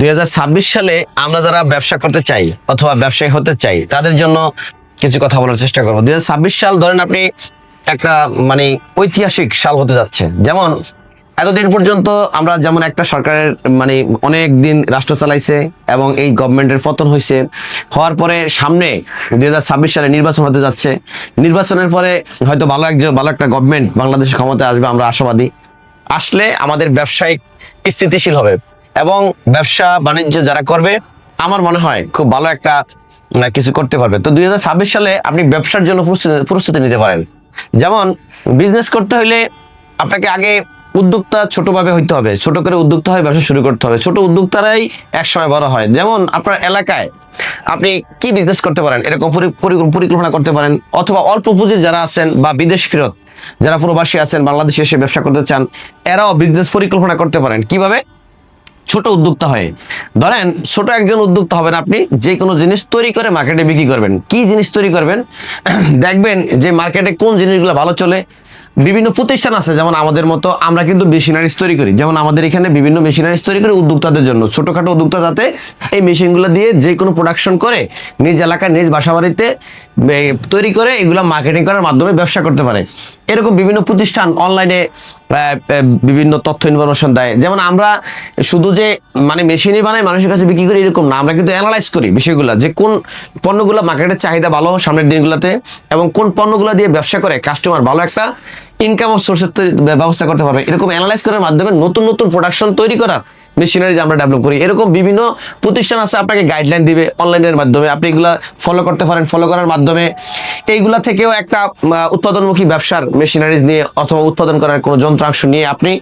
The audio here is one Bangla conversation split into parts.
দুই হাজার ছাব্বিশ সালে আমরা যারা ব্যবসা করতে চাই অথবা ব্যবসায়ী হতে চাই, তাদের জন্য কিছু কথা বলার চেষ্টা করব। দুই হাজার ছাব্বিশ সাল ধরেন আপনি একটা মানে ঐতিহাসিক সাল হতে যাচ্ছে। যেমন, এতদিন পর্যন্ত আমরা যেমন একটা সরকারের মানে অনেক দিন রাষ্ট্র চালাইছে এবং এই গভর্নমেন্টের পতন হয়েছে হওয়ার পরে সামনে দুই হাজার ছাব্বিশ সালে নির্বাচন হতে যাচ্ছে। নির্বাচনের পরে হয়তো ভালো একজন, ভালো একটা গভর্নমেন্ট বাংলাদেশের ক্ষমতায় আসবে, আমরা আশাবাদী। আসলে আমাদের ব্যবসায়িক স্থিতিশীল হবে। এবং ব্যবসা বাণিজ্য যারা করবে আমার মনে হয় খুব ভালো একটা উম, কিছু করতে পারবে। তো দুই হাজার ছাব্বিশ সালে আপনি ব্যবসার জন্য প্রস্তুতি- নিতে পারেন। যেমন বিজনেস করতে হলে আপনাকে আগে উদ্যোক্তা ছোটভাবে হইতে হবে। ছোট করে উদ্যোক্তা হয়ে ব্যবসা শুরু করতে হবে। ছোট উদ্যোক্তারাই একসময় বড় হয়। যেমন আপনার এলাকায় আপনি কি বিজনেস করতে পারেন? এরকম পরি- পরি- পরিকল্পনা করতে পারেন। অথবা অল্প পুঁজি যারা আছেন বা বিদেশ ফেরত যারা প্রবাসী আছেন বাংলাদেশে এসে ব্যবসা করতে চান এরাও বিজনেস পরিকল্পনা করতে পারেন। কীভাবে? ছোট উদ্যোক্তা হয়ে। ধরেন, ছোট একজন উদ্যোক্তা হবেন আপনি, যে কোনো জিনিস তৈরি করে মার্কেটে বিক্রি করবেন। কি জিনিস তৈরি করবেন? দেখবেন যে মার্কেটে কোন জিনিসগুলো ভালো চলে। বিভিন্ন প্রতিষ্ঠান আছে, যেমন আমাদের মতো আমরা কিন্তু মেশিনারিজ তৈরি করি। যেমন আমাদের এখানে বিভিন্ন মেশিনারিজ তৈরি করি উদ্যোক্তাদের জন্য। ছোটখাটো উদ্যোক্তা যাতে এই মেশিনগুলো দিয়ে যে কোনো প্রোডাকশন করে, নিজ এলাকায়, নিজ বাসাবাড়িতে তৈরি করে এগুলো মার্কেটিং করার মাধ্যমে ব্যবসা করতে পারে। এরকম বিভিন্ন প্রতিষ্ঠান অনলাইনে বিভিন্ন তথ্য ইনফরমেশন দেয়। যেমন আমরা শুধু যে মানে মেশিনই বানাই মানুষের কাছে বিক্রি করি এরকম না। আমরা কিন্তু অ্যানালাইজ করি বিষয়গুলো, যে কোন পণ্যগুলো মার্কেটের চাহিদা ভালো সামনের দিনগুলোতে এবং কোন পণ্যগুলো দিয়ে ব্যবসা করে কাস্টমার ভালো একটা ইনকাম অফ সোর্সের ব্যবস্থা করতে পারবে। এরকম অ্যানালাইজ করার মাধ্যমে নতুন নতুন প্রোডাকশন তৈরি করার মেশিনারিজ আমরা ডেভেলপ করি। এরকম বিভিন্ন প্রতিষ্ঠান আছে, আপনাকে গাইডলাইন দিবে অনলাইনের মাধ্যমে। আপনি এগুলা ফলো করতে পারেন ফলো করার মাধ্যমে। এইগুলা থেকেও একটা উৎপাদনমুখী ব্যবসার মেশিনারিজ নিয়ে অথবা উৎপাদন করার কোনো যন্ত্রাংশ নিয়ে আপনি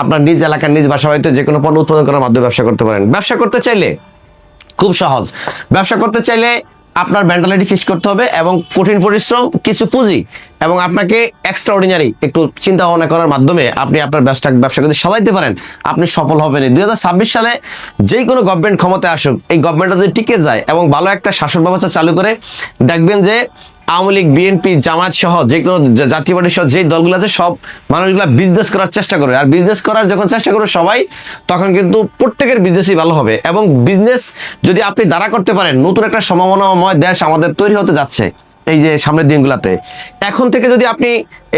আপনার নিজ এলাকার, নিজ বাসা বাড়িতে যে কোনো পণ্য উৎপাদন করার মাধ্যমে ব্যবসা করতে পারেন। ব্যবসা করতে চাইলে, খুব সহজ। ব্যবসা করতে চাইলে আপনার মেন্টালিটি ফিক্স করতে হবে এবং কঠিন পরিশ্রম, কিছু পুঁজি এবং আপনাকে এক্সট্রা অর্ডিনারি একটু চিন্তা ভাবনা করার মাধ্যমে আপনি আপনার ব্যবসা ব্যবসা যদি সাজাইতে পারেন। আপনি সফল হবেন দুই হাজার সালে যেই কোনো গভর্নমেন্ট ক্ষমতায় আসুক, এই গভর্নমেন্টটা যদি টিকে যায় এবং ভালো একটা শাসন ব্যবস্থা চালু করে, দেখবেন যে আওয়ামী লীগ, বিএনপি জামাত সহ যে কোনো জাতীয় পার্টি সহ যে দলগুলো আছে, সব মানুষগুলো বিজনেস করার চেষ্টা করবে আর বিজনেস করার যখন চেষ্টা করবে সবাই, তখন কিন্তু প্রত্যেকের বিজনেসই ভালো হবে। এবং বিজনেস যদি আপনি দাঁড়া করতে পারেন, নতুন একটা সম্ভাবনাময় দেশ আমাদের তৈরি হতে যাচ্ছে এই যে সামনের দিনগুলোতে। এখন থেকে যদি আপনি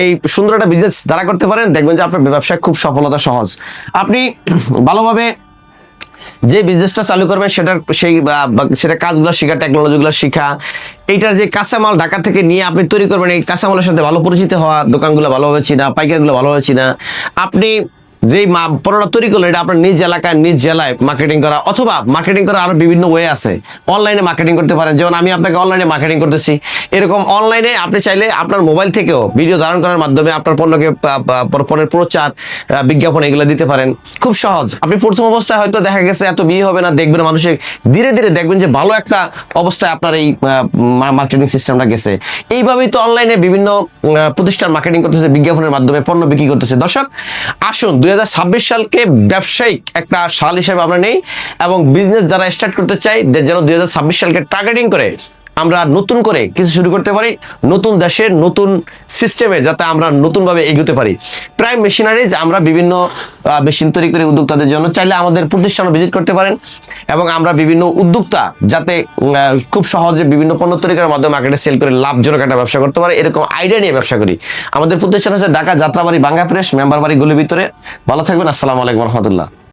এই সুন্দর একটা বিজনেস দাঁড়া করতে পারেন, দেখবেন যে আপনার ব্যবসায় খুব সফলতা সহজ। আপনি ভালোভাবে যে বিজনেসটা চালু করবে সেটার সেই সেটা কাজগুলো শেখা টেকনোলজিগুলো শেখা, এইটার যে কাঁচামাল ঢাকা থেকে নিয়ে আপনি তৈরি করবেন, এই কাঁচামালের সাথে ভালো পরিচিত হওয়া, দোকানগুলো ভালোভাবে চিনা, পাইকারগুলো ভালোভাবে চিনা, আপনি যেই পণ্যটা তৈরি করলেন এটা আপনার নিজ এলাকায়, নিজ জেলায় মার্কেটিং করা, অথবা মার্কেটিং করার আরও বিভিন্ন ওয়ে আছে। অনলাইনে মার্কেটিং করতে পারেন। যেমন আমি আপনাকে অনলাইনে মার্কেটিং করতেছি। এরকম অনলাইনে আপনি চাইলে আপনার মোবাইল থেকেও ভিডিও ধারণ করার মাধ্যমে আপনার পণ্যকে পণ্যের প্রচার বিজ্ঞাপন এগুলো দিতে পারেন। খুব সহজ। আপনি প্রথম অবস্থায় হয়তো দেখা গেছে, এত বিয়ে হবে না, দেখবেন মানুষের ধীরে ধীরে দেখবেন যে ভালো একটা অবস্থায় আপনার এই মার্কেটিং সিস্টেমটা গেছে। এইভাবেই তো অনলাইনে বিভিন্ন প্রতিষ্ঠান মার্কেটিং করতেছে, বিজ্ঞাপনের মাধ্যমে পণ্য বিক্রি করতেছে। দর্শক, আসুন, দুই সালকে ব্যবসায়িক একটা সাল হিসেবে আমরা নেই এবং বিজনেস যারা স্টার্ট করতে চাই যেন দুই হাজার ছাব্বিশ সালকে টার্গেটিং করে আমরা নতুন করে কিছু শুরু করতে পারি, নতুন দেশের নতুন সিস্টেমে যাতে আমরা নতুনভাবে এগোতে পারি। প্রাইম মেশিনারিজ আমরা বিভিন্ন মেশিন তৈরি করে উদ্যোক্তাদের জন্য চাইলে আমাদের প্রতিষ্ঠানে ভিজিট করতে পারেন এবং আমরা বিভিন্ন উদ্যোক্তা যাতে খুব সহজে বিভিন্ন পণ্য তৈরি করার মাধ্যমে মার্কেটে সেল করে লাভজনক একটা ব্যবসা করতে পারে, এরকম আইডিয়া নিয়ে ব্যবসা করি। আমাদের প্রতিষ্ঠান হচ্ছে ঢাকা যাত্রাবাড়ি বাঙ্গা প্রেস মেম্বার বাড়ি গুলির ভিতরে। ভালো থাকবেন, আসসালামু আলাইকুম রহমতুল্লাহ।